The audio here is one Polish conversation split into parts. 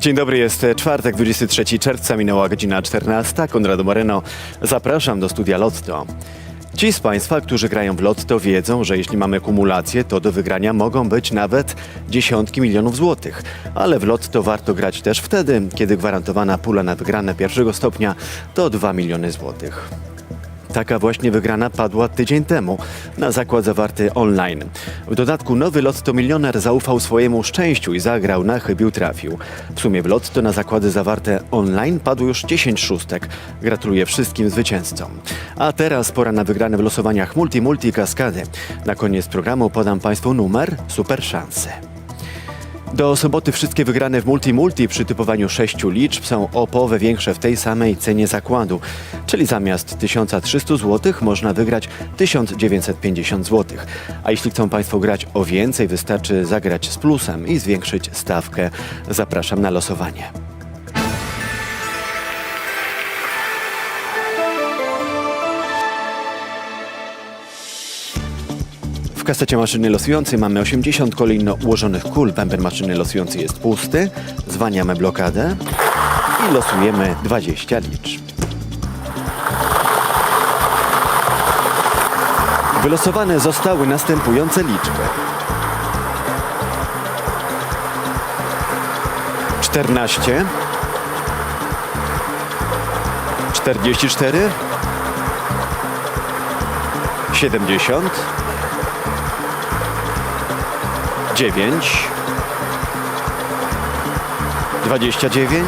Dzień dobry, jest czwartek, 23 czerwca, minęła godzina 14. Konrado Moreno, zapraszam do studia Lotto. Ci z Państwa, którzy grają w Lotto wiedzą, że jeśli mamy kumulację, to do wygrania mogą być nawet dziesiątki milionów złotych. Ale w Lotto warto grać też wtedy, kiedy gwarantowana pula na wygrane pierwszego stopnia to 2 miliony złotych. Taka właśnie wygrana padła tydzień temu na zakład zawarty online. W dodatku nowy Lotto Milioner zaufał swojemu szczęściu i zagrał na chybił trafił. W sumie w Lotto na zakłady zawarte online padło już 10 szóstek. Gratuluję wszystkim zwycięzcom. A teraz pora na wygrane w losowaniach Multi Multi Kaskady. Na koniec programu podam Państwu numer Super Szansy. Do soboty wszystkie wygrane w Multi Multi przy typowaniu sześciu liczb są o połowę większe w tej samej cenie zakładu, czyli zamiast 1300 zł można wygrać 1950 zł. A jeśli chcą Państwo grać o więcej, wystarczy zagrać z plusem i zwiększyć stawkę. Zapraszam na losowanie. Kasecie maszyny losującej mamy 80 kolejno ułożonych kul. Bęben maszyny losującej jest pusty. Zwaniamy blokadę i losujemy 20 liczb. Wylosowane zostały następujące liczby. 14 44 70 9 29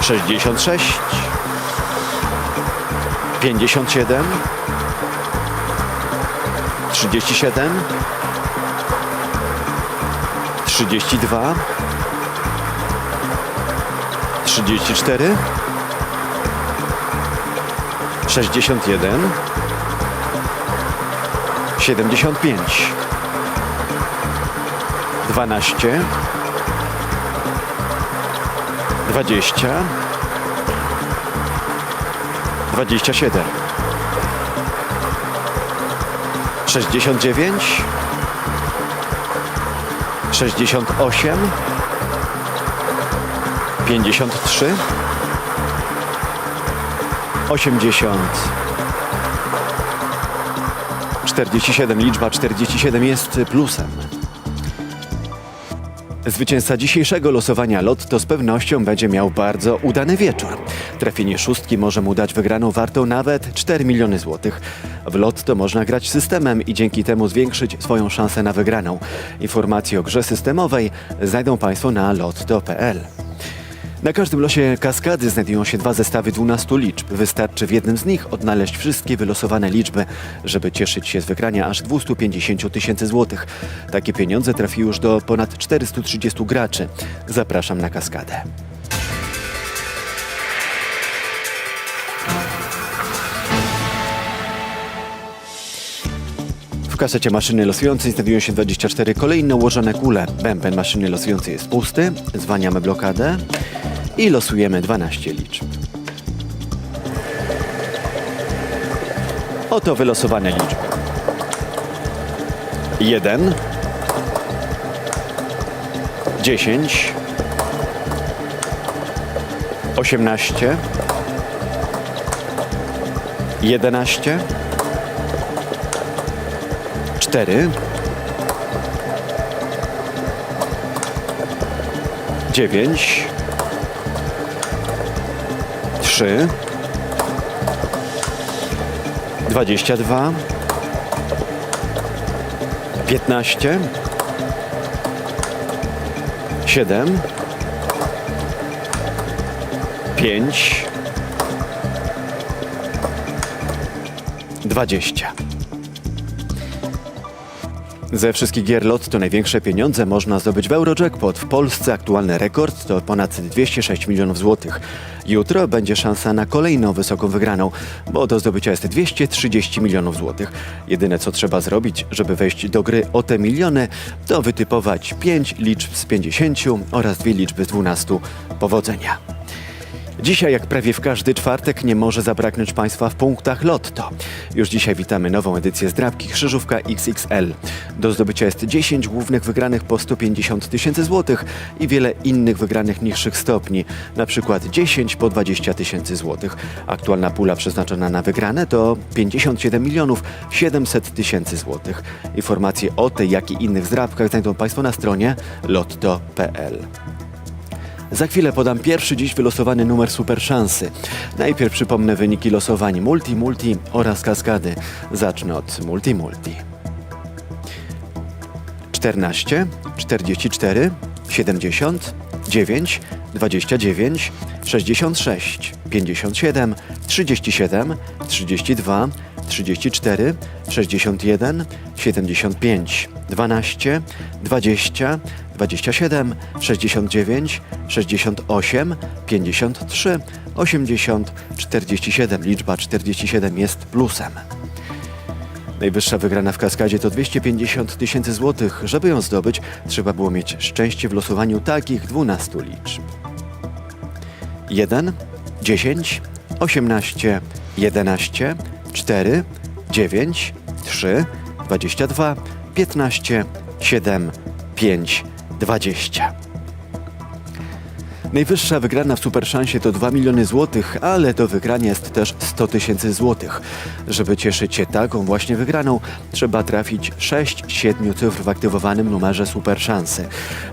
66 57 37 32 34 61 75 12 20 27 69 68 53 80 47, liczba 47 jest plusem. Zwycięzca dzisiejszego losowania Lotto z pewnością będzie miał bardzo udany wieczór. Trafienie szóstki może mu dać wygraną wartą nawet 4 miliony złotych. W Lotto można grać systemem i dzięki temu zwiększyć swoją szansę na wygraną. Informacje o grze systemowej znajdą Państwo na lotto.pl. Na każdym losie kaskady znajdują się dwa zestawy 12 liczb. Wystarczy w jednym z nich odnaleźć wszystkie wylosowane liczby, żeby cieszyć się z wygrania aż 250 tysięcy złotych. Takie pieniądze trafiły już do ponad 430 graczy. Zapraszam na kaskadę. W kasecie maszyny losującej znajdują się 24 kolejne ułożone kule. Bęben maszyny losującej jest pusty. Zwaniamy blokadę i losujemy 12 liczb. Oto wylosowane liczby. 1 10 18 11 4 9 3 22 15 7 5 20 Ze wszystkich gier Lotto największe pieniądze można zdobyć w Eurojackpot. W Polsce aktualny rekord to ponad 206 milionów złotych. Jutro będzie szansa na kolejną wysoką wygraną, bo do zdobycia jest 230 milionów złotych. Jedyne co trzeba zrobić, żeby wejść do gry o te miliony, to wytypować 5 liczb z 50 oraz dwie liczby z 12. Powodzenia! Dzisiaj, jak prawie w każdy czwartek, nie może zabraknąć Państwa w punktach Lotto. Już dzisiaj witamy nową edycję zdrabki Krzyżówka XXL. Do zdobycia jest 10 głównych wygranych po 150 tysięcy złotych i wiele innych wygranych niższych stopni, na przykład 10 po 20 tysięcy złotych. Aktualna pula przeznaczona na wygrane to 57 milionów 700 tysięcy złotych. Informacje o tej, jak i innych zdrabkach znajdą Państwo na stronie lotto.pl. Za chwilę podam pierwszy dziś wylosowany numer super szansy. Najpierw przypomnę wyniki losowań multi, multi oraz kaskady. Zacznę od multi, multi. 14, 44, 70, 9, 29, 66, 57, 37, 32, 34, 61, 75, 12, 20, 27, 69, 68, 53, 80, 47. Liczba 47 jest plusem. Najwyższa wygrana w kaskadzie to 250 tysięcy złotych. Żeby ją zdobyć, trzeba było mieć szczęście w losowaniu takich 12 liczb. 1, 10, 18, 11, 4, 9, 3, 22, 15, 7, 5, 20. Najwyższa wygrana w Superszansie to 2 miliony złotych, ale do wygrania jest też 100 tysięcy złotych. Żeby cieszyć się taką właśnie wygraną, trzeba trafić 6-7 cyfr w aktywowanym numerze Superszansy.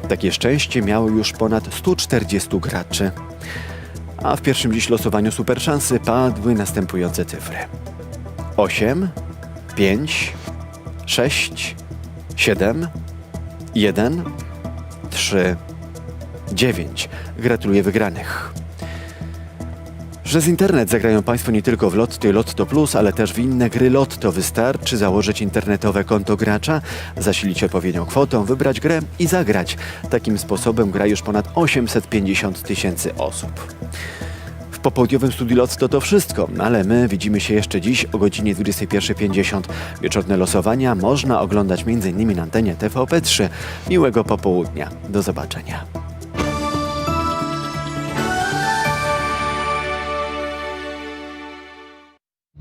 Takie szczęście miało już ponad 140 graczy. A w pierwszym dziś losowaniu Superszansy padły następujące cyfry. 8, 5, 6, 7, 1, 3, 9. Gratuluję wygranych. Przez internet zagrają Państwo nie tylko w Lotto i Lotto Plus, ale też w inne gry Lotto. Wystarczy założyć internetowe konto gracza, zasilić odpowiednią kwotą, wybrać grę i zagrać. Takim sposobem gra już ponad 850 tysięcy osób. W popołudniowym studiu Lotto to wszystko, ale my widzimy się jeszcze dziś o godzinie 21.50. Wieczorne losowania można oglądać m.in. na antenie TVP3. Miłego popołudnia. Do zobaczenia.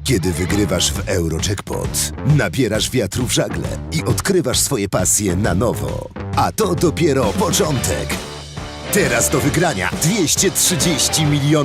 Kiedy wygrywasz w Eurojackpot, nabierasz wiatru w żagle i odkrywasz swoje pasje na nowo. A to dopiero początek. Teraz do wygrania 230 milionów